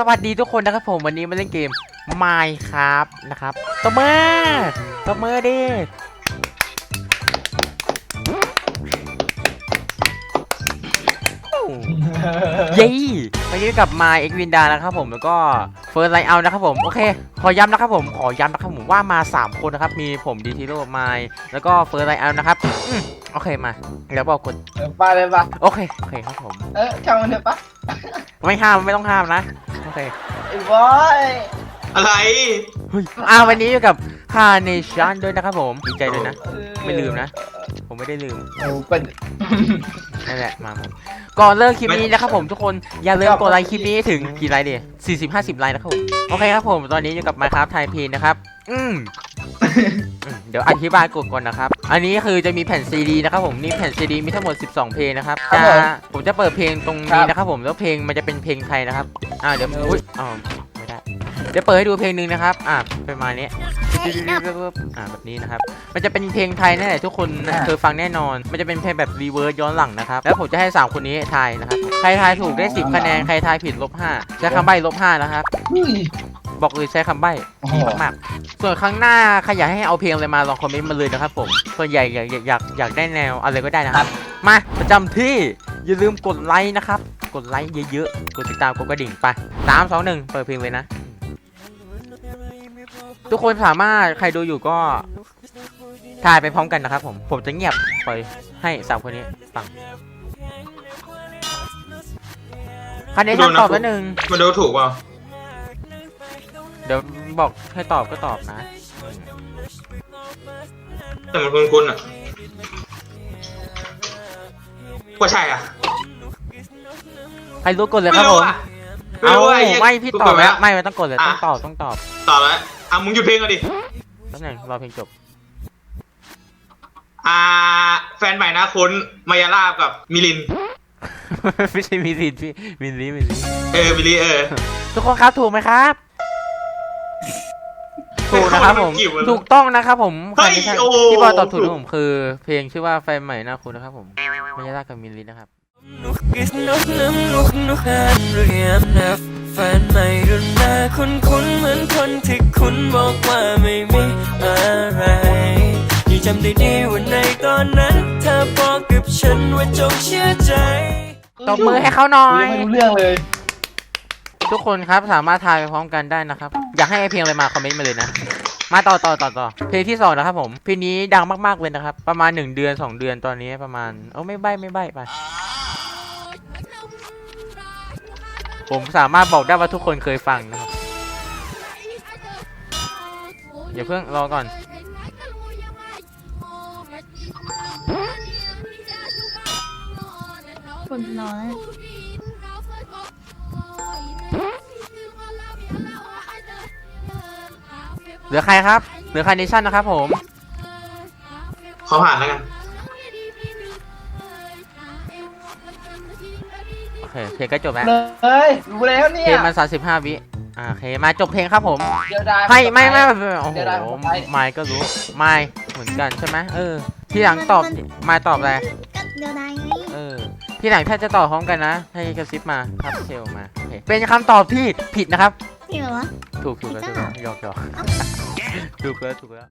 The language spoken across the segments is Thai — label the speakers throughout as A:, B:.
A: สวัสดีทุกคนนะครับผมวันนี้มาเล่นเกม Minecraft นะครับตบมือตบมือดิเย้วันนี้กับ My X Winda นะครับผมแล้วก็ First Light Out นะครับผมโอเค ขอย้ำนะครับผมขอย้ำนะครับผมว่ามา 3 คนนะครับ มีผมดีทีโร่ My แล้วก็ First Light Out นะครับอืมโอเคมา แล้วบอกกด
B: เออไปเลยปะ
A: โอเคโอเคครับผม
B: เออช่างมันเถอะปะ
A: ไม่ห้ามไม่ต้องห้ามนะโอเค
B: ไอ้บอย
C: อะไร
A: เฮ้ยอ่าวันนี้อยู่กับ Carnation ด้วยนะครับผมดีใจด้วยนะ ไม่ลืมนะ ผมไม่ได้ลืม
B: โอ้เป็น
A: นั่นแหละมาผมก่อนเลิกคลิปนี้นะครับผมทุกคนอย่าลืมกดไลค์คลิปนี้ให้ถึงกี่ไลค์ดิ40 50 ไลค์นะครับผมโอเคครับผมตอนนี้อยู่กับ Minecraft Thai p นะครับ อืมอืม เดี๋ยวอธิบายกฎก่อนนะครับ อันนี้คือจะมีแผ่นซีดีนะครับผมนี่แผ่นซีดีมีทั้งหมด 12 เพลงนะครับจะผมจะเปิดเพลงตรงนี้นะครับผมแล้วเพลงมันจะเป็นเพลงไทยนะครับอ่าเดี๋ยวอุ้ยอ๋อไม่ได้เดี๋ยวเปิดให้ดูเพลงหนึ่งนะครับ อ่าประมาณนี้อ่าแบบนี้นะครับ มันจะเป็นเพลงไทยแน่แหละทุกคนเคยฟังแน่นอน มันจะเป็นเพลงแบบรีเวิร์สย้อนหลังนะครับ แล้วผมจะให้3คนนี้ทายนะครับใครทายถูกได้ 10 คะแนนใครทายผิดลบ5ใช้คำใบ้ลบ5นะครับ
B: อุ้ย
A: บอกเลยใช้คำใบ้
B: โอ้โห
A: ดีมากๆ ส่วนครั้งหน้าใครอยากให้เอาเพลงอะไรมาลองคอมเมนต์มาเลยนะครับผม ส่วนใหญ่อยากอยากอยากอยากได้แนวอะไรก็ได้นะครับ มาประจำที่อย่าลืมกดไลค์นะครับ กดไลค์เยอะๆ กดติดตามกดกระดิ่งไปสามสองหนึ่งเปิดเพลงเลยนะ ทุกคนสามารถใครดูอยู่ก็ถ่ายไปพร้อมกันนะครับผม ผมจะเงียบปล่อยให้สาวคนนี้ฟังคันนี้ท่านตอบแล้วหนึ่ง
C: มันดูถูกเปล่า
A: เดี๋ยวบอกให้ตอบก็ตอบนะ
C: แต่มันคุ้นๆอะว่าใช่อะ
A: ใครรู้กดเลยครับผม
C: อะไม่
A: เอา
C: รู้อะอ้เหี้ย
A: ไม่พี่
C: กู
A: ตอบ
C: กด
A: แล้ว
C: ไไม่
A: ไม่ต้องกดเลยต้องตอบต้องตอบ
C: ตอบแล้วอะมึงหยุดเพลงก่อนดิ
A: แป๊บหนึงรอเพลงจบ
C: อ่า แฟนใหม่นะคุณมายาลาบกับมิลิน
A: ไม่ใช่มิลินพี่มิลลีมิลลี
C: เออมิลิเออ
A: ทุกคนครับถูกไหมครับ ถูกนะครับผม
C: มันกี่วัน
A: ถูกต้องนะครับผม
C: เฮ้ย
A: ใครไม่ใช่
C: โอ้โห
A: ที่บอยตอบถูกนะผมคือ เพลงชื่อว่าแฟนใหม่หน้าคุณนะครับผมไม่ใช่รักกับมิลลีนะครับ
D: Nog is nog nem nog nog aan เรียมนับแฟนใหม่รุ่นหน้าคุ้นคุ้นๆเหมือนคนที่คุณบอกว่าไม่มีอะไรยังจำได้ดีว่าในตอนนั้นเธอบอกกับฉันว่าจงเชื่อใจ
A: ตบมือให้เขาหน่อ
B: กู
A: ย
B: ยังไม่รู้เรื่องเลย
A: ทุกคนครับสามารถทายไปพร้อมกันได้นะครับ อยากให้ไอเพลงอะไรมาคอมเมนต์มาเลยนะ มาต่อต่อต่อต่อเพลงที่สองนะครับผมเพลงนี้ดังมากๆเลยนะครับ ประมาณหนึ่งเดือนสองเดือนตอนนี้ประมาณเออไม่ใบไม่ใบไป ผมสามารถบอกได้ว่าทุกคนเคยฟังนะครับอย่าเพิ่งรอก่อน
E: คนน้อย
A: เหลือใครครับ เหลือใครเนชั่นนะครับผม
C: เขาผ่านแล้วกัน
A: โอเคเพลงก็จบแล้ว
B: เลยรู้แล้วเนี่
A: เพ
B: ย
A: ลงมันสามสิบห้าวิอ่าโอเค มาจบเพลงครับผม
B: เดี๋ยวได้
A: ไม่ไม่ไม่ไม่โอ้โห
B: เดี๋ยวได้ผมไป
A: ไม่ก็รู้ไม่เหมือนกันใช่ไหมเออ ที่หลังตอบไม่ตอบอะไร
E: ก็เดียวดายไง
A: เออที่หลังถ้าจะตอบพร้อมกันนะ ให้กระซิบมาครับเชลมาโอเคเป็นคำตอบที่ผิดนะครับ
E: นี่เหรอวะ
A: ถูกถูกแล้วถูกแล้วหยอกหยอกถูกแล้วถูกแล้ว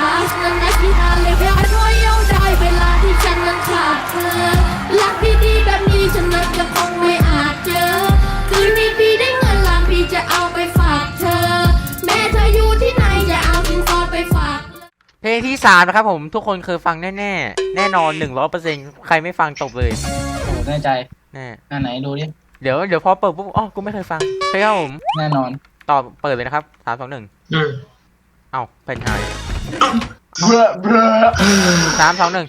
F: อาสนั้นนะที่นาเลยแค่น้อยเอาได้เวลาที่ฉันนั้นขาดเธอรักดีๆแบบนี้ฉันนั้นจะคงไม่อาจเจอ คืนนี้พี่ได้เงินล้านพี่จะเอาไปฝากเธอ แม่เธออยู่ที่ไหนจะเอาสินสอดไปฝาก
A: เพลงที่สามนะครับผมทุกคนเคยฟังแน่แน่ๆแน่นอนหนึ่งร้อยเปอร์เซ็นต์ใครไม่ฟังตกเลย
B: โอ้โหแน่ใจ
A: แน่
B: อันไหนดูดิ
A: เดี๋ยวเดี๋ยวพอเปิดปุ๊บอ๋อกูไม่เคยฟังเฮ้ยครับผม
B: แน่นอน
A: ตอบเปิดเลยนะครับสามสองหนึ่ง
C: อืม
A: เอ้าเป็นหาย
B: เบ้อเบ้อ
A: สามสองหนึ่ง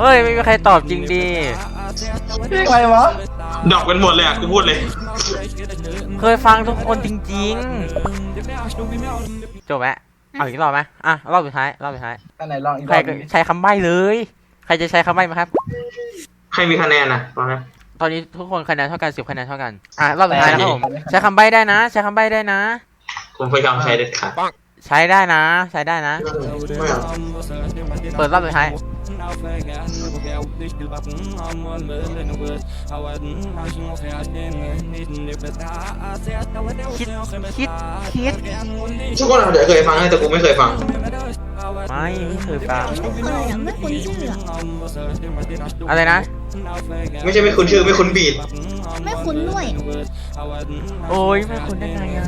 A: เฮ้ย ไม่มีใครตอบจริงดี
B: เพลงอะไรวะ
C: ดอกกันหมดเลยอะกูพูดเลย
A: เคยฟังทุกคนจริงๆจบแล้วเอาอีกรอบไหมอะรอบสุดท้ายรอบสุดท้าย
B: อันไหนลองอีกร
A: ใคร
B: อบห
A: ก็
B: นึ่ง
A: ใช้คำใบ้เลย ใครจะใช้คำใบ้ไหมครับ
C: ใครมีคะแนนอะตอนนี้น
A: ตอนนี้ทุกคนคะแนนเท่ากันสิบคะแนนเท่ากัน อะรอบสุดท้ายนะครับผมใช้คำใบ้ได้นะ ใช้คำใบ้ได้นะ
C: ผมพยายามใช้เด็ดขาด
A: ใช้ได้นะ ใช้ได้นะ
C: ไม่เอา
A: เปิดรอบสุดท้าย คิดคิดคิด
C: ทุกคนอาจจะเคยฟังนะแต่กูไม่เคยฟัง
A: ไม่ไม่เคยฟัง
E: ไม่เคยอะไม่คุ้นชื่ออะ
A: อะไรนะ
C: ไม่ใช่ไม่คุ้นชื่อไม่คุ้นบีด
E: ไม่คุ้นด้วย
A: โอ้ยไม่คุณได้ไงอะ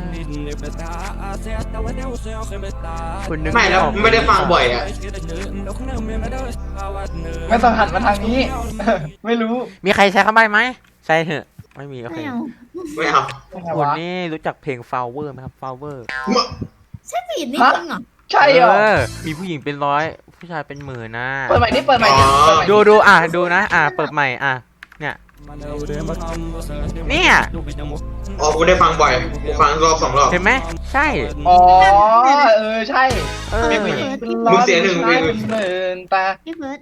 A: คุณนึก
C: ไม่แล้ว
A: ออก
C: ไม่ได้ฟังบ่อยอะ
B: ไม่ต้องหันมาทางนี้ ไม่รู้
A: มีใครใช้คำใบ้ไหมใช่เถอะไม่มีโอเค
E: ไม่เอา
C: ไม่เอา
B: ไม่ไง
A: คุณ
B: วะ
A: นี่รู้จักเพลง flower ไหมครับ flower
E: ใช่ผิดนี่
B: ฮะ
E: จริงเหรอ
B: ใช่เหรอ
A: เออมีผู้หญิงเป็นร้อยผู้ชายเป็นหมื่นนะ
B: เปิดใหม่ดิเปิดใหม่ดิเปิดใหม่
A: ดูดูอะดูนะ อะเปิดใหม่อะเนี่ย เนี่ย
C: อ๋อกูได้ฟังบ่อยกูฟังรอบสองรอบ
A: เห็นไหมใช่
B: อ๋อ เออ ใช่
A: เออ
B: มีผู้หญิงเป็น
C: มึงเสียหนึ่ง
B: ผู้ชาย
C: มึ
B: เป็
C: ง
B: นหมื่นตา
E: พี่เบิร์ด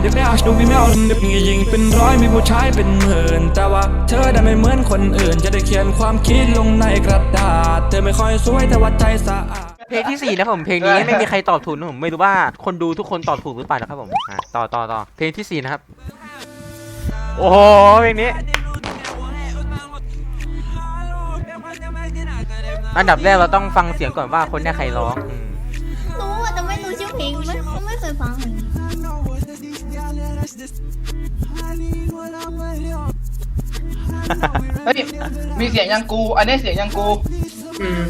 D: เดี๋ยวไม่เอาดูไม่เอาเดี๋ยวพี่ยิงเป็นร้อยมีผู้ชายเป็นหมื่นแต่ว่าเธอได้ไม่เหมือนคนอื่น จะได้เขียนความคิดลงในกระดาษ เธอไม่ค่อยสวยแต่ว่าใจสะอาด
A: เพลงที่สี่นะผมเพลงนี้ไม่มีใครตอบถูกนะผมไม่รู้ว่าคนดูทุกคนตอบถูกหรือเปล่านะครับผมอะต่อต่อต่อเพลงที่สี่นะครับ โอ้โหเพลงนี้ อันดับแรกเราต้องฟังเสียงก่อนว่าคนเนี้ยใครร้องอืม
E: รู้อะแต่ไม่รู้ชื่อเพลงไม่ไม่เคยฟังเลย
B: เฮ้ยมีเสียงยังกู อันนี้เสียงยังกู
C: อืม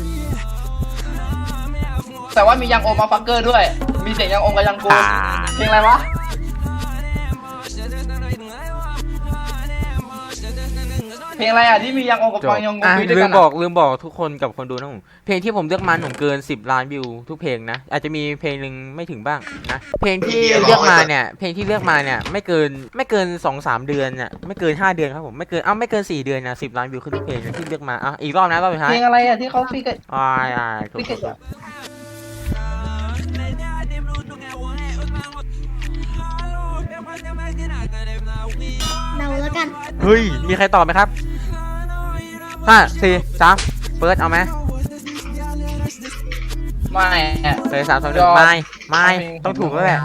B: แต่ว่ามียังโอมาฟักเกอร์ด้วย มีเสียงยังโอมกับยังกู
A: อ่า
B: เพลงอะไรวะ เพลงอะไรอะที่มียังโอมกับ
A: จบ
B: ฟังยังกู
A: อะ
B: คุยด้วย
A: ลื
B: กั
A: ม
B: น
A: บอ
B: อะ
A: กลืมบอกทุกคนกับคนดูนะผมเพลงที่ผมเลือกมาผมเกิน 10 ล้านวิวทุกเพลงนะ อาจจะมีเพลงหนึ่งไม่ถึงบ้างนะเพลงที่เลือกมาเนี่ยเพลงที่เลือกมาเนี่ยไม่เกินไม่เกิน2อสเดือนน่ะไม่เกิน 5 เดือนครับผมไม่เกินเอ้าไม่เกิน 4 เดือนนะสิล้านวิวขึ้นทุกเพลงนะที่เลือกมาอะอีกรอบนะรอบสุดท้า
B: เพ
A: ย
B: ลงอะไรอะที่เขาฟีกัน
A: อ่าอ่าถูก
B: ฟีกัน
A: ถูก
E: เดาแล้วกัน
A: เฮ้ยมีใครตอบไหมครับ ห้าสี่สามเปิดเอาไหม
B: ไม่อะ
A: เลยสามสองหนึ่งไม่ไม่ ต้องถูกแล้วแหละ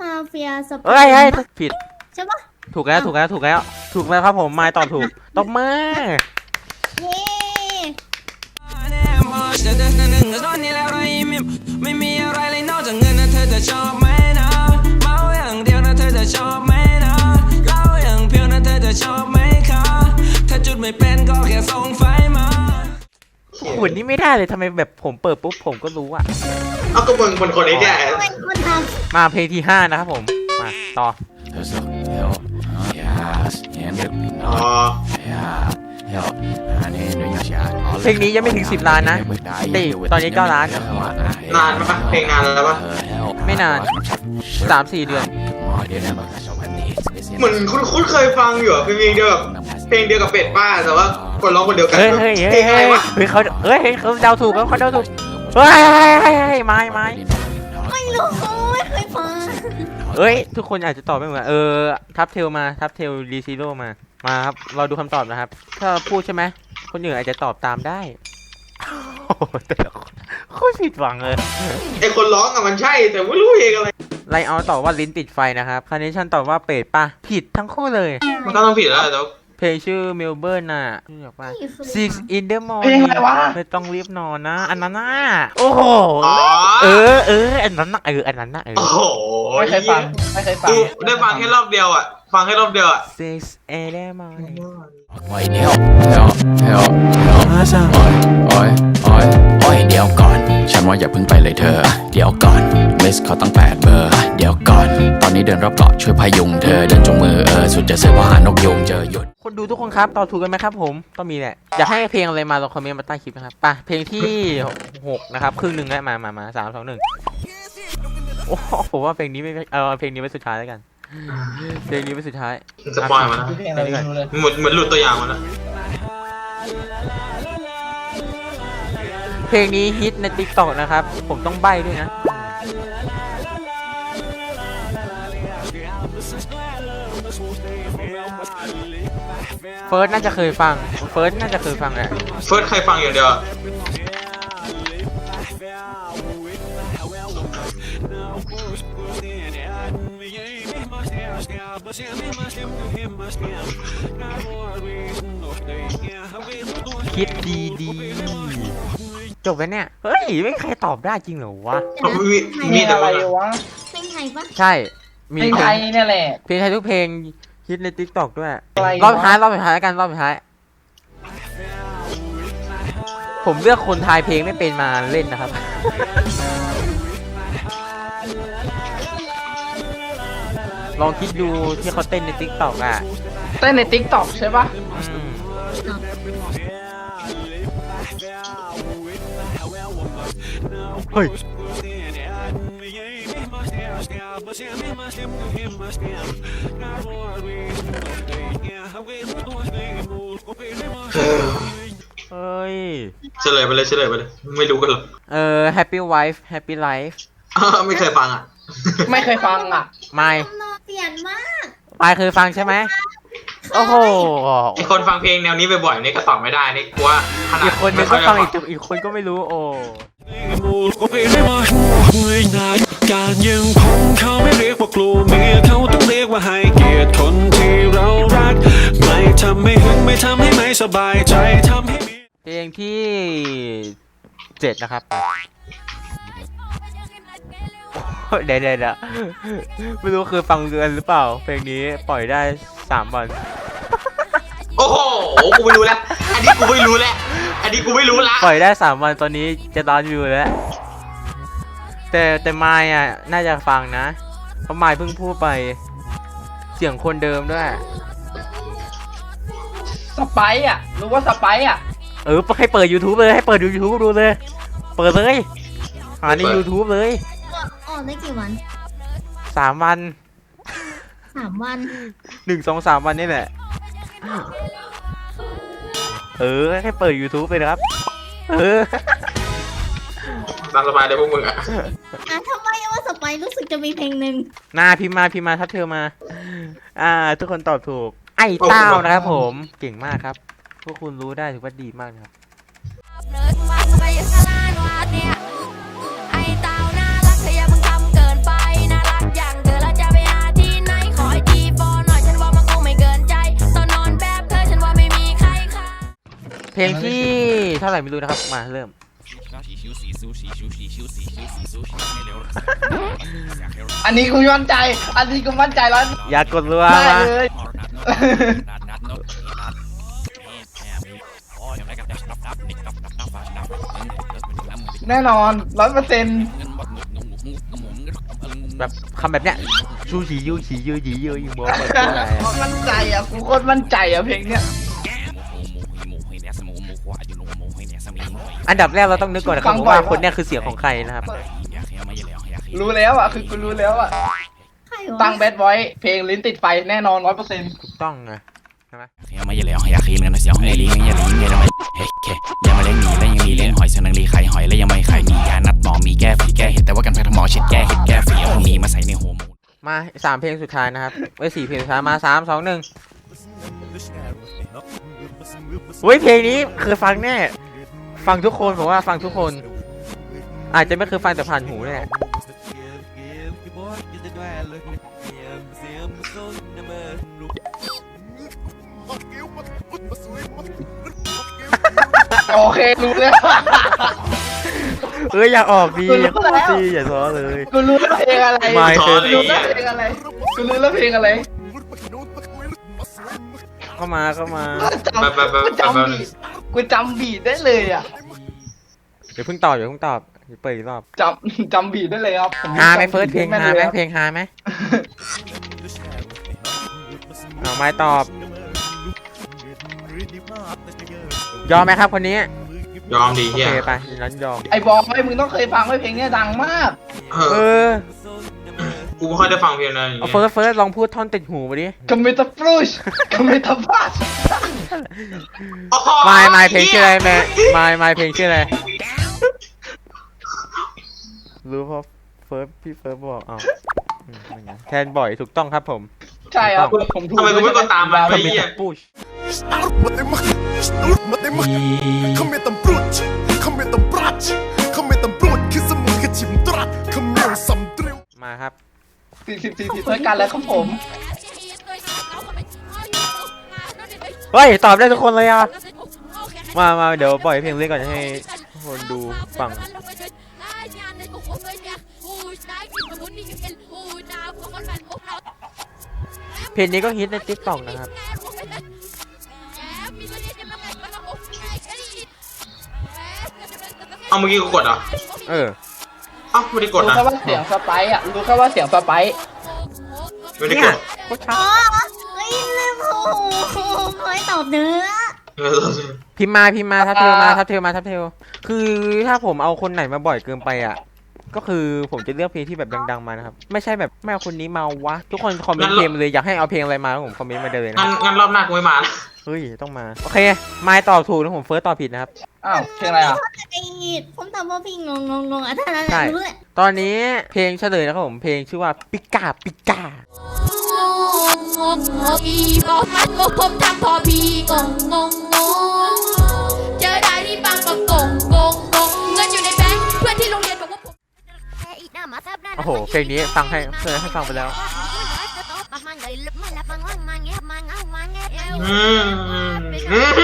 E: มาเฟียสเปน
A: เอ้ยเฮ้ยผิด
E: ใช่ปะ
A: ถูกแล้วถูกแล้วถูกแล้ว ถูกแล้วครับผมไม่ตอบถูกตบมือ
E: เย้
D: ไม่มีอะไรเลยนอกจากเงินนะเธอจะชอบ
A: หุ่นนี่ไม่ได้เลยทำไมแบบผมเปิดปุ๊บผมก็รู้อะ
C: เอาก็มึงเป็นคนไอ้เนี่ย
E: ทำไมคนท
A: มาเพลงที่ห้านะครับผม มาต่อ
C: อ๋อ
A: เพลงนี้ยังไม่ถึง10ล้านนะติตอนนี้9ล้าน
C: นานปะเพลงนานแล้วปะ
A: ไม่นาน3-4เดือน
C: เหมือนคุณคุณเคยฟังอยู่อะเพลงเดียวกับเพลงเดียวกับเป็ดป้าแต่ว่า คนร้องคนเดียวกัน
A: เฮ้ยเฮ้ย
C: เพล
A: เฮ้ย
C: งอะไร
A: เฮ้ยวะเฮ้ยเขาเฮ้ยเขาเดาถูกแล้วเขาเดาถูกเฮ้ยเฮ้ยเฮ้ยเฮ้ยไม้ไม้ำ
E: ไม่รู้ไม่เคยฟัง
A: เอ้ยทุกคนอาจจะตอบไม่เหมือนเออทับเทลมาทับเทลรีซีโร่มามาครับเราดูคำตอบนะครับ ถ้าพูดใช่ไหมคนอื่นอาจจะตอบตามได้โอ้โหแต่ละคนโคตรผิดหวังเลย
C: ไอคนร้องอะมันใช่ แต่ไม่รู้เพลงอะไร
A: ไลเอาตอบว่าลิ้นติดไฟนะครับคาร์เนชั่นตอบว่าเป็ดปะผิดทั้งคู่เลย
C: มันก็ต้องผิดแล้วแต่ว่า
A: เพ ลงชื่อเมลเบิร์นน่ะรู้จักปะ
E: ไม่เคย
A: Six in the
B: เพลง
A: morning
B: อะไรวะ
A: ไม่ต้องรีบนอนนะ อันนั้นน่ะโอ้โห
C: อ๋อ
A: เออเอออันนั้นน่ะเอออันนั้นน่ะเออ
C: โอ้โห
B: ไม่เคยฟังไม่เคยฟัง
C: กูได้ฟังแค่รอบเดียวอะฟังแค่รอบเดียวอะ
A: Six in the morning
G: โอ้ยเดี๋ยวเดี๋ยวเดี๋ยวเดี๋ยวโอ้ยโอ้ยโอ้ยโอ้ยเดี๋ยวก่อน ฉันว่าอย่าเพิ่งไปเลยเธอ เดี๋ยวก่อนลิสเขาตั้งแปดเบอร์ เดี๋ยวก่อน ตอนนี้เดินรอบเกาะช่วยพยุงเธอ เดินจงมือเออสุดจะเสือเพราะหานกยุงเจอหยุด
A: คนดูทุกคนครับตอบถูกกันไหมครับผมต้องมีแหละอยากให้เพลงอะไรมาลองคอมเมนต์มาใต้คลิปนะครับไปเพลงที่หกนะครับครึ่งหนึ่งแล้วมามามาสามสองหนึ่งโอ้โหผมว่าเพลงนี้ไม่เอาเพลงนี้ไว้สุดท้ายแล้วกัน เพลงนี้ไว้สุดท้าย
C: สปอยล์มานะ
B: เพลงอะไรไม่รู้เลย
C: เหมือนเหมือนหลุดตัวอย่างมานะ
A: เพลงนี้ฮิตในติ๊กต็อกนะครับ ผมต้องใบ้ด้วยนะ
E: ไเฟิ
A: ร์สน่าจะเคยฟัง เฟิร์สน่าจะเคยฟังแหละ
C: เฟิร์สเคยฟังอย่างเดียว
A: คิดดีดีๆจบแล้วเนี่ย เฮ้ย ไม่มีใครตอบได้จริงเหรอวะ
C: มีมี
B: มี
C: แต่
B: อะไร
C: ว่า
B: วะ
E: เพลงไทยปะ
A: ใช่ มี
B: เพลงไทยเนี่ยแหละ
A: เพลงไทยทุกเพลงฮิตในติ๊กต็อกด้วย
B: อะไรวะ
A: รอบสุดท้ายรอบสุดท้ายแล้วกันรอบสุดท้าย ผมเลือกคนทายเพลงไม่เป็นมาเล่นนะครับ ลองคิดดูที่เขาเต้นในติ๊กต็อกอะ
B: เต้นในติ๊กต็อกใช่ปะ
A: อืมเฮ้ย เฮ้ย
C: เฉลยไปเลยเฉลยไปเลย ไม่รู้กันหรอก
A: เออ happy wife happy life
C: อ้าวไม่เคยฟังอะ
B: ไม่เคยฟังอะ
A: ไม่
E: คำนอง เปลี่ยนมาก
A: ไม่เคยฟังใช่ไหมโอ้โห
C: ไอคนฟังเพลงแนวนี้บ่อยๆนี่ก็ตอบไม่ได้นี่กลัวขนาด
A: อีกคนนึงก็ฟังอีกอีกคนก็ไม่รู้โอ้
D: การยังคงเขาไม่เรียกว่ากลัวเมียเขาต้องเรียกว่าให้เกียรติคนที่เรารัก ไม่ทำให้หึงไม่ทำให้ไม่สบายใจทำให้มี
A: เพลงที่เจ็ดนะครับ เดี๋ยวเดี๋ยวเดี๋ยวไม่รู้คือฟังกันหรือเปล่า เพลงนี้ปล่อยได้สามวัน
C: โอ้โห กูไม่รู้แล้ว อันนี้กูไม่รู้แล้ว อันนี้กูไม่รู้ละ
A: ปล่อยได้สามวันตอนนี้จะล้านวิวแล้ว แต่แต่ไมายอะ น่าจะฟังนะเพราะไมายเพิ่งพูดไป เสียงคนเดิมด้วย
B: สไปซ์อะ รู้ว่าสไปซ์อะ
A: เออให้เปิด YouTube เลยให้เปิด YouTube ดูเลย เปิดเลยหาใน YouTube เลย
E: ออกได้กี่วัน
A: สามวัน
E: สามวัน
A: หนึ่งสองสามวันนี่แหละ เออให้เปิด YouTube ไปนะครับ เออ
C: ตามสบายเลยพวกมึงอะ
E: อะทำไมว่าสไปซ์รู้สึกจะมีเพลงหนึ่ง
A: นาพิมพ์มาพิมพ์มาทับเธอมา อ่า ทุกคนตอบถูก ไอ้เต้านะครับผม เก่งมากครับ พวกคุณรู้ได้ถือว่าดีมากนะครับ
F: เลิศมากไปขนาด เพลง
A: ที่เท่าไหร่ไม่รู้นะครับ มาเริ่ม
B: อันนี้กูมั่นใจ อันนี้กูมั่นใจแล้ว
A: อย่ากดรัว
B: ได้
A: มา
B: เลย แน่นอนร้อยเปอร์เซ็นต์
A: แบบคำแบบเนี้ยชูฉียูฉียูฉียูอีโมเหมือนกันอะไรอะ
B: มั่นใจอะกูโคตรมั่นใจอะเพลงเนี้ย
A: อันดับแรกเราต้องนึกก่อนนะครับว่าคนเนี้ยคือเสียงของใครนะครับ
B: รู้แล้วอะคือกูรู้แล้วอะ
E: ใครวะ
B: ตั้งแบดไว้เพลงลิ้นติดไฟแน่นอนร้อยเปอร์เซ็นต์
A: ถูกต้องนะใช่ไหม
G: ไม่อย่าเหลวอยากคีนกันนะเสียวให้ลิงอย่าลิงอย่าไม่เฮ้ยเคยังมาเลี้ยงหนีแล้วยังมีเลี้ยงหอยเสนังรีไข่หอยแล้วยังไม่ไข่มียานัดหมอมีแก้ฝีแก้เห็ดแต่ว่ากันแพทย์หมอเช็ดแก้เห็ดแก้ฝีเอาพวกนี้มาใส่ในหัวหมู
A: มาสามเพลงสุดท้ายนะครับไว้ยสี่เพลงสุดท้ายมาสามสองหนึ่งเฮ้ยเพลงนี้เคยฟังแน่ ฟังทุกคนผมว่าฟังทุกคน อาจจะไม่เคยฟังแต่ผ่านหูแน่
B: โอเครู้แล้ว
A: เอ้ยอยากออกดี
B: คุณรู้
A: อยากออก
B: แล้ว
A: ดีอย่าซ้อเลย
B: กูรู้แล้วเพลงอะไร
A: ไม่
B: กู
A: เคย
B: รู้แล้วเพลงอะไรกูรู้แล้วเพลงอะไร
A: เข้ามาเข้ามา
B: จำกูจำบีด กูจำบีดได้เลยอะ
A: เดี๋ยวเพิ่งตอบเดี๋ยวเพิ่งตอบเดี๋ยวเปิดอีกรอบ
B: จำจำบีดได้เลยครับผ
A: ฮาไหม
B: จำ
A: เฟิร์สเพลง
B: แม่น
A: ฮาไหม
B: ยครับ
A: เพลงฮาไหมเอาไม่ตอบ ยอมไหมครับคนนี้
C: ยอมดี
A: โอ
C: เฮีย
A: เคไปนั้นยอม
B: ไอ้บอลไอ้มึงต้องเคยฟังไว้เพลงเนี้ยดังมาก
C: เอ
A: เอ
C: อ
A: อ
C: กูไม่ค่อยได้ฟังเพลงนั้นอย่าง
A: เอา
C: เงี้ย
A: เฟิร์สเฟิร์สลองพูดท่อนติดหูมาดิ
B: คอมเมตาฟรุชคอมเมตาฟาส
C: โอ้โห
A: มายมายเพลงชื่ออะไรแม่มายมายเพลงชื่ออะไรรู้เพราะเฟิร์สพี่เฟิร์สบอกอ้าวอืมไม่งั้นแทนบ่อยถูกต้องครับผม
B: แใช่ครับผมถูก
C: ทำไมกูไม่กดตามมัน
A: ก็
C: ไอ้
A: มี
C: เหี้ย
A: แต่ปูช
H: Kami tam brut, kami tam brat, kami tam brut, kisa mo kachim drat, kami ang samdriw.
A: มาครับ
B: สี่สิบสี่สิบด้วยกันแล้วครับผม
A: เฮ้ยตอบได้ทุกคนเลยอะ มามาเดี๋ยวปล่อยเพลงเล่นก่อนให้คนดูฟัง เพลงนี้ก็ฮิตในติ๊กต็อกนะครับ
C: เอาเมื่อกี้กูกดเหรอ
A: เออ
C: เอ้าไม่ได้กด
B: รู้
C: นะ
B: แค่ว่าเสียงสไปร์อะรู้แค่ว่าเสียงสไปร์
C: ไม่ได้กด
A: โคตรช้า
E: อ๋อเฮ้ ยลืมโอ้โหไม่ตอบเนื้อ
C: เออ
A: พิมพ์มาพิมพ์มาทับเทลมาทับเทลมาทับเทลคือถ้าผมเอาคนไหนมาบ่อยเกินไปอะ ก็คือผมจะเลือกเพลงที่แบบดังๆมานะครับ ไม่ใช่แบบไม่เอาคนนี้มาวะ ทุกคนคอมเมนต์เพลงมาเลยอยากให้เอาเพลงอะไรมาผมคอมเมนต์มาเลยนะ
C: งั้นงั้นรอบหน้ากูไม่มาละ
A: เฮ้ยต้องมา โอเคไมายตอบถูกนะผมเฟิร์สตอบผิดนะครับ
B: อ้าวเพลงอะไรอะ
E: ไอ้ผมตอบว่าพี่งงงงงอะท่านั้น
A: ใช่
E: แหละรู้แหละ
A: ตอนนี้เพลงเฉลยนะครับผมเพลงชื่อว่าปิก้าปิก้า
F: อีบอกมันก็ผมทำพอพี่งงงงงงเจอได้ที่ปังปะกงกงกงเงินอยู่ในแบงค์เพื่อนที่โรง
A: โอ้โห เพลงนี้ฟังให้เคยให้ฟังไปแล้ว
C: อืมอืม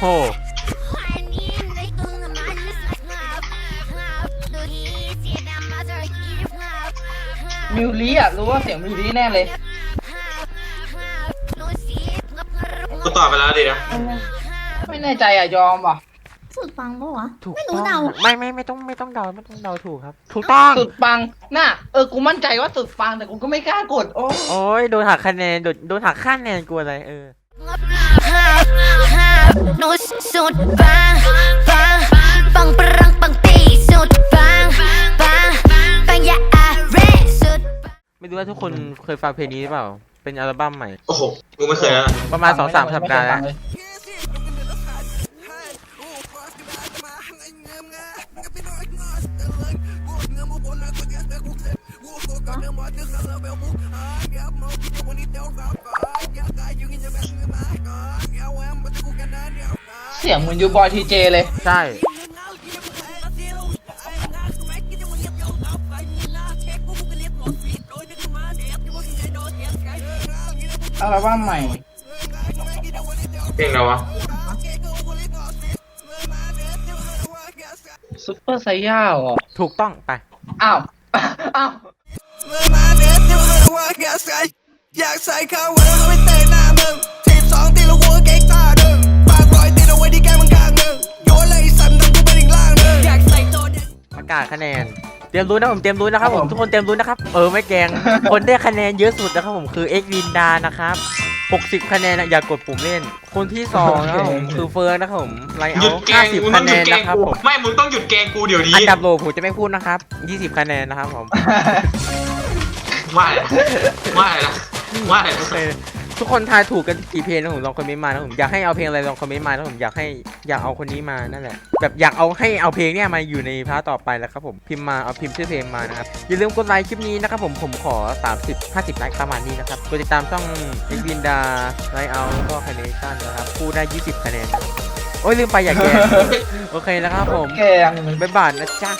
A: โห
B: มิวลีอะรู้ว่าเสียงมิวลีแน่เลย
C: อบไปแล้วดินะ
B: ไม่แน่ใจอะยอมว่ะ
E: สุดฟังปะวะ
A: ถูก
E: ไม่
A: ต้
E: รู้
A: อง
E: เดา
A: ไม่ไม่ไม่ต้องไม่ต้องเดาไม่ต้องเดาถูกครับ ถูกต้อง
B: สุดปัง น่ะ เออ กูมั่นใจว่าสุดปังแต่กูก็ไม่กล้ากด โอ้
A: โอ้ยโดนหักคะแนนโดนโดนหักค่าแนนกูอะไรเออ
F: หนูสุดปังปังปังปรังปังปีสุดปังปังปังยาอาเรสุด
A: ไม่รู้ว่าทุกคนเคยฟังเพลงนี้หรือเปล่า เป็นอัลบั้มใหม่
C: โอ้โหกูไม่เคยแล้วนะ
A: ประมาณสองสามสัปดาห์แล้ว
B: เสียงเหมือนยูบอยทีเจเลย
A: ใช่
B: อัลบั้มใหม่
C: เพลงอะไรวะ
B: ซุปเปอร์ไซย่าเหรอ
A: ถูกต้องไป
B: อ้าวอ้าว
H: อยากใส่ข้าวไว้แล้วไม่เตะหน้ามึงทีบสองตีละหัวเก๊กตาดึงปากรอยตีเอาไว้ที่แก้มมึงข้างหนึ่งโยนเลยสั่นทั้งกูเป็นอีกล่างหนึ่งอยากใส่โตเด็ก
A: ประกาศคะแนนเตรียมรู้นนะผมเตรียมรู้นะครับผม
B: ครับผม
A: ทุกคนเตรียมรู้นะครับเออไม่แกล้งคนได้คะแนนเยอะสุดนะครับผมคือเอ็กวินดานะครับ60 คะแนนนะอย่ากดปุ่มเล่น คนที่สองนะครับผมคือเฟิร์นนะครับผมไล
C: หยุ
A: เอา
C: ดแกล้งมึง
A: 50
C: ต้อ
A: คะ
C: งห
A: แน
C: ยุด
A: น
C: แกล้ง
A: นะครับ
C: กู
A: ผม
C: ไม่มึงต้องหยุดแกล้งกูเดี๋ยวนี้
A: อันดับโลผมจะไม่พูดนะครับ20 คะแนนนะครับผม
C: ว่าอะไรนะว่าอะไรนะว่าอะไร
A: โอ
C: นะ
A: เค ทุกคนทายถูกกันกี่เพลงนะผมลองคอมเมนต์มานะผมอยากให้เอาเพลงอะไรลองคอมเมนต์มานะผมอยากให้อยากเอาคนนี้มานั่นแหละแบบอยากเอาให้เอาเพลงเนี้ยมาอยู่ในพาร์ทต่อไปแล้วครับผมพิมพ์มาเอาพิมพ์ชื่อเพลงมานะครับอย่าลืมกดไลค์คลิปนี้นะครับผมผมขอ 30 50ไลค์ประมาณนี้นะครับกดติดตามช่องเอ็กวินดาไลเอาแล้วก็คาเนชั่นนะครับคู่ได้ 20คะแนนนะครับโอ้ยลืมไปอย่าแกล้งโอเคแล้วครับผม
B: แกง
A: บ๊ายบายนะจ๊ะ